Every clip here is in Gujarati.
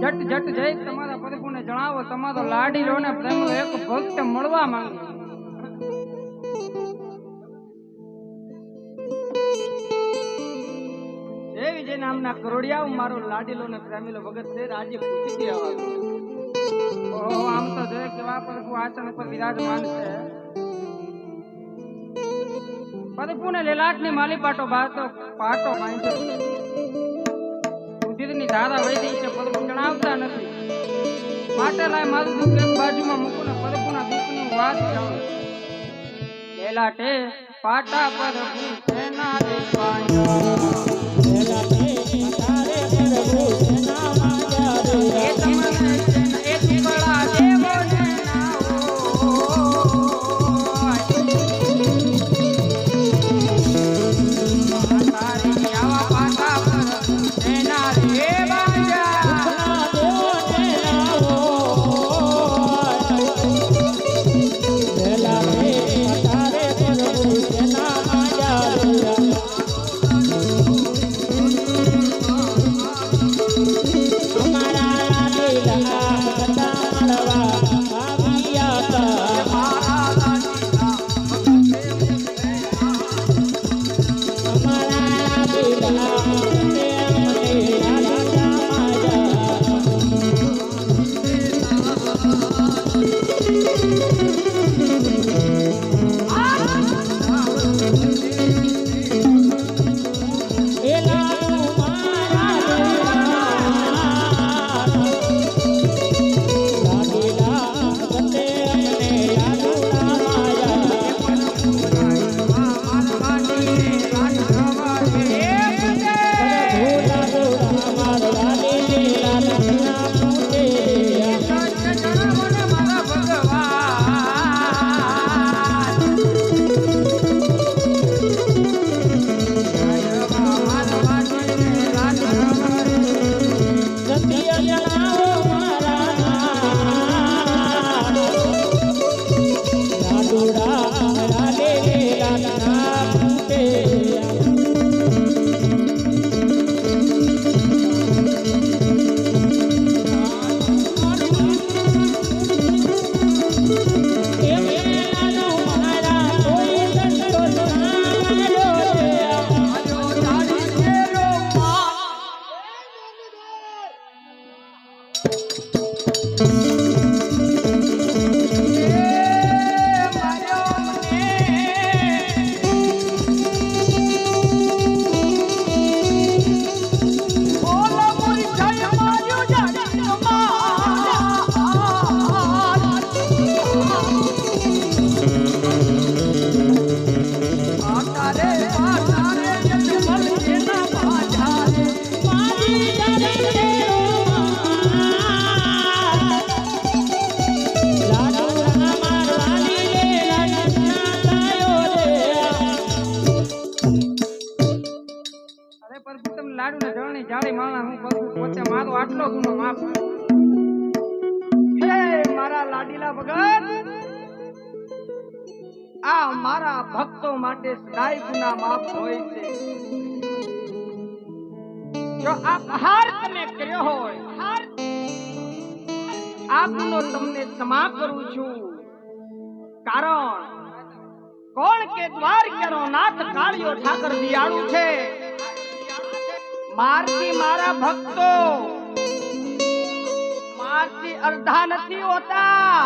જટ જટ જય તમારા પ્રભુને જણાવો, તમારો લાડીલો ને પ્રેમનો એક ભક્ત મળવા માંગે. જય વિજય નામના કરોડિયા મારો લાડીલો ને પ્રેમીલો ભગત છે ખુશીથી આવા ઓહો, આમ તો જય કેવા પ્રભુ, આચરણ ઉપર વિરાજમાન છે. પ્રભુને લીલાટની માલી પાટો બાતો પાટો બાંધ્યો ઉદિતની ધારા વહી ગઈ છે પદપુ જણાવતા નથી માટે લાય મારું દુઃખ એક બાજુમાં મૂકું ને દુઃખની વાત જાણું લેલાટે પાટા પર સેના દેવાય એ Eba! અરે આ મારા તમને ક્ષમા કરું છું. કારણ કોણ કે દ્વારકેનો નાથ કાળિયો ઠાકર દિયાળુ છે. મારથી મારા ભક્તો મારા મારથી અર્ધા નથી હોતા.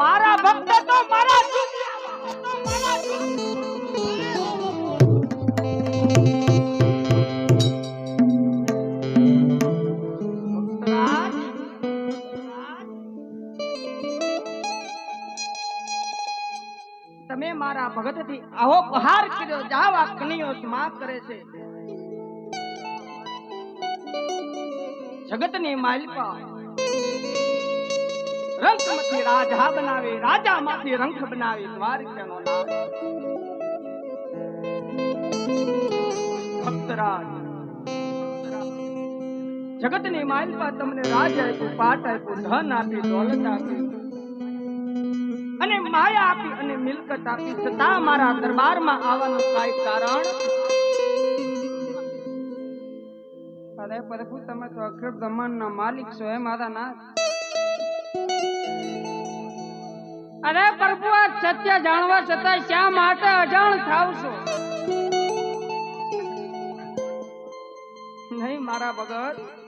મારા ભક્ત તો મારા તમે મારા ભગત ભગતથી આવો પહાર કર્યો, જાવા આ માફ કરે છે. જગતની માલિકા. રંકમાંથી રાજા બનાવે, રાજામાંથી રંખ બનાવે, દ્વારકાનો નામ ભક્તરાજ, જગતની માલિકા તમને રાજ આપ્યું પાટ આપ્યું, ધન આપી, દોલત આપી. અને માયા આપી અને મિલકત આપી. છતાં મારા દરબારમાં આવવાનું કાંઈ કારણ અરે પ્રભુ તમે તો અખિલ બ્રહ્માંડના માલિક છો હે મારા નાથ અરે પ્રભુ આ સત્ય જાણવા છતાં શા માટે અજાણ થાવ છો? નહીં મારા ભગત.